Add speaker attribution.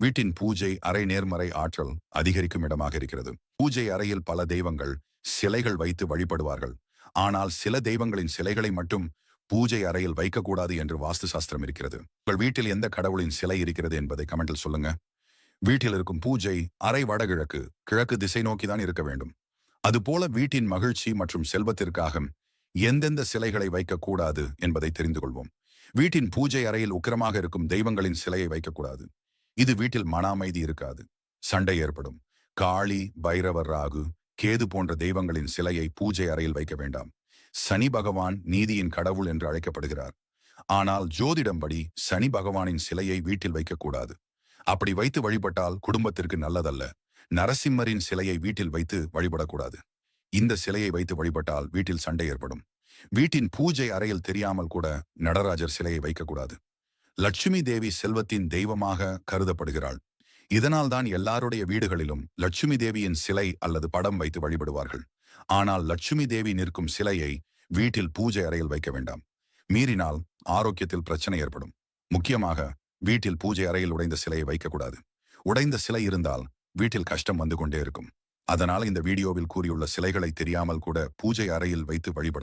Speaker 1: வீட்டின் பூஜை அறை நேர்மறை ஆற்றல் அதிகரிக்கும் இடமாக இருக்கிறது. பூஜை அறையில் பல தெய்வங்கள் சிலைகள் வைத்து வழிபடுவார்கள். ஆனால் சில தெய்வங்களின் சிலைகளை மட்டும் பூஜை அறையில் வைக்கக்கூடாது என்று வாஸ்து சாஸ்திரம் இருக்கிறது. உங்கள் வீட்டில் எந்த கடவுளின் சிலை இருக்கிறது என்பதை கமெண்டில் சொல்லுங்க. வீட்டில் இருக்கும் பூஜை அறை வடகிழக்கு கிழக்கு திசை நோக்கிதான் இருக்க வேண்டும். அதுபோல வீட்டின் மகிழ்ச்சி மற்றும் செல்வத்திற்காக எந்தெந்த சிலைகளை வைக்கக்கூடாது என்பதை தெரிந்து கொள்வோம். வீட்டின் பூஜை அறையில் உக்கிரமாக இருக்கும் தெய்வங்களின் சிலையை வைக்கக்கூடாது. இது வீட்டில் மன அமைதி இருக்காது. சண்டை ஏற்படும். காளி பைரவர் ராகு கேது போன்ற தெய்வங்களின் சிலையை பூஜை அறையில் வைக்க வேண்டாம். சனி பகவான் நீதியின் கடவுள் என்று அழைக்கப்படுகிறார். ஆனால் ஜோதிடம்படி சனி பகவானின் சிலையை வீட்டில் வைக்கக்கூடாது. அப்படி வைத்து வழிபட்டால் குடும்பத்திற்கு நல்லதல்ல. நரசிம்மரின் சிலையை வீட்டில் வைத்து வழிபடக்கூடாது. இந்த சிலையை வைத்து வழிபட்டால் வீட்டில் சண்டை ஏற்படும். வீட்டின் பூஜை அறையில் தெரியாமல் கூட நடராஜர் சிலையை வைக்கக்கூடாது. லட்சுமி தேவி செல்வத்தின் தெய்வமாக கருதப்படுகிறாள். இதனால் தான் எல்லாருடைய வீடுகளிலும் லட்சுமி தேவியின் சிலை அல்லது படம் வைத்து வழிபடுவார்கள். ஆனால் லட்சுமி தேவி நிற்கும் சிலையை வீட்டில் பூஜை அறையில் வைக்க வேண்டாம். மீறினால் ஆரோக்கியத்தில் பிரச்சனை ஏற்படும். முக்கியமாக வீட்டில் பூஜை அறையில் உடைந்த சிலையை வைக்கக்கூடாது. உடைந்த சிலை இருந்தால் வீட்டில் கஷ்டம் வந்து கொண்டே இருக்கும். அதனால் இந்த வீடியோவில் கூறியுள்ள சிலைகளை தெரியாமல் கூட பூஜை அறையில் வைத்து வழிபட